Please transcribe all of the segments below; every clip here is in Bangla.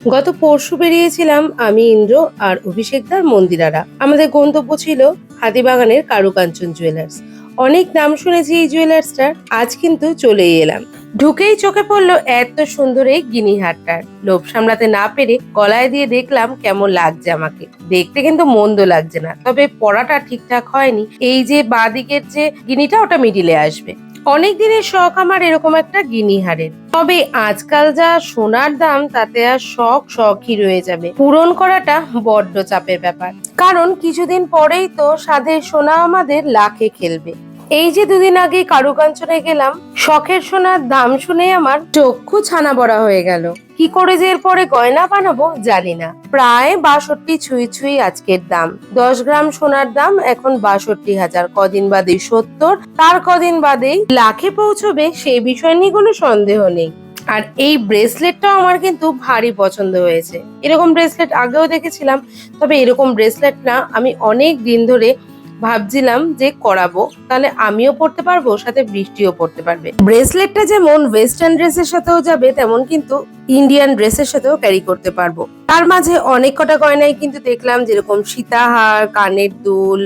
গত পরশু বেরিয়েছিলাম আমি, ইন্দ্র আর অভিষেকদার মন্দিরারা। আমাদের গন্তব্য ছিল হাতিবাগানের কারুকাঞ্চন জুয়েলার্স অনেক নাম শুনেছি এই জুয়েলার্সটার আজ কিন্তু চলেই এলাম। ঢুকেই চোখে পড়ল এত সুন্দর এই গিনি গিনিহারটার লোভ সামলাতে না পেরে গলায় দিয়ে দেখলাম কেমন লাগছে আমাকে। দেখতে কিন্তু মন্দ লাগছে না, তবে পড়াটা ঠিকঠাক হয়নি। এই যে বাঁদিকের যে গিনিটা, ওটা মিডিলে আসবে। অনেক দিনের শখ আমার এরকম একটা গিনিহারের। তবে আজকাল যা সোনার দাম, তাতে আর শখ, শখই রয়ে যাবে। পূরণ করাটা বড্ড চাপের ব্যাপার। কারণ কিছুদিন পরেই তো সাধের সোনা আমাদের লাখে খেলবে। এই যে দুদিন আগে কারুকাঞ্চনে গেলাম, শখের সোনার দাম শুনে আমার চক্ষু ছানা বড়া হয়ে গেল। কি করে যে এরপরে গয়না বানাবো জানি না। প্রায় বাষট্টি ছুঁই ছুঁই আজকের দাম। দশ গ্রাম সোনার দাম এখন বাষট্টি হাজার। কদিন বাদে সত্তর, তার কদিন বাদেই লাখে পৌঁছবে সেই বিষয় নিয়ে কোনো সন্দেহ নেই। আর এই ব্রেসলেটটাও আমার কিন্তু ভারী পছন্দ হয়েছে। এরকম ব্রেসলেট আগেও দেখেছিলাম, তবে এরকম ব্রেসলেট না, আমি অনেক দিন ধরে ভাবছিলাম যে করাবো, তাহলে আমিও পড়তে পারব সাথে বৃষ্টিও পড়তে পারবে। ব্রেসলেটটা যেমন ওয়েস্টার্ন ড্রেসের সাথেও যাবে, তেমন কিন্তু ইন্ডিয়ান ড্রেসের সাথেও ক্যারি করতে পারব। তার মাঝে অনেক কটা গয়নাই কিন্তু দেখলাম, যেরকম সীতাহার, কানের দুল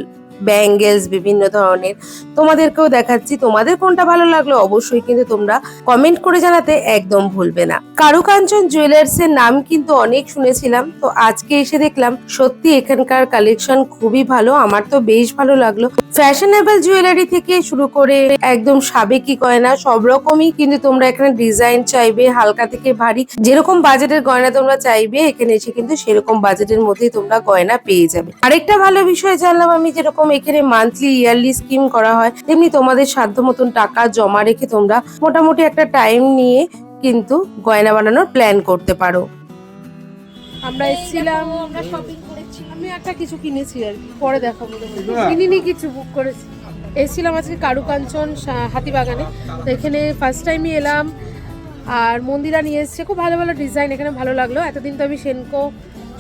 ব্যাঙ্গেলস, বিভিন্ন ধরনের। তোমাদেরকেও দেখাচ্ছি তোমাদের কোনটা ভালো লাগল, অবশ্যই কিন্তু তোমরা কমেন্ট করে জানাতে একদম ভুলবে না। কারুকাঞ্চন জুয়েলার্স এর নাম কিন্তু অনেক শুনেছিলাম, তো আজকে এসে দেখলাম সত্যি এখানকার কালেকশন খুবই ভালো, আমার তো বেশ ভালো লাগল। ফ্যাশনেবল জুয়েলারি থেকে শুরু করে একদম সাবেকি গয়না, সব রকমই কিন্তু তোমরা এখানে ডিজাইন চাইবে, হালকা থেকে ভারী, যেরকম বাজেটের গয়না তোমরা চাইবে, এখানে এসে কিন্তু সেরকম বাজেটের মধ্যেই তোমরা গয়না পেয়ে যাবে। আরেকটা ভালো বিষয় জানলাম আমি, যেরকম এখানে মান্থলি ইয়ারলি স্কিম করা হয়। তেমনি তোমাদের সাধ্য মতন টাকা জমা রেখে তোমরা মোটামুটি একটা টাইম নিয়ে কিন্তু গয়না বানানোর প্ল্যান করতে পারো। আমরা এসেছিলাম। আমরা শপিং করেছি। আমি একটা কিছু কিনেছি আর কি পরে দেখাবো তোমাদের। কিনিনি কিছু বুক করেছি। এসেছিলাম আজকে কারুকাঞ্চন হাতিবাগানে। তো এখানে ফার্স্ট টাইমই এলাম। আর মন্দিরা নিয়ে এসছে। খুব ভালো ভালো ডিজাইন এখানে ভালো লাগল। এতদিন তো আমি সেনকো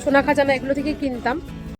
সোনা খাজানা এগুলো থেকে কিনতাম।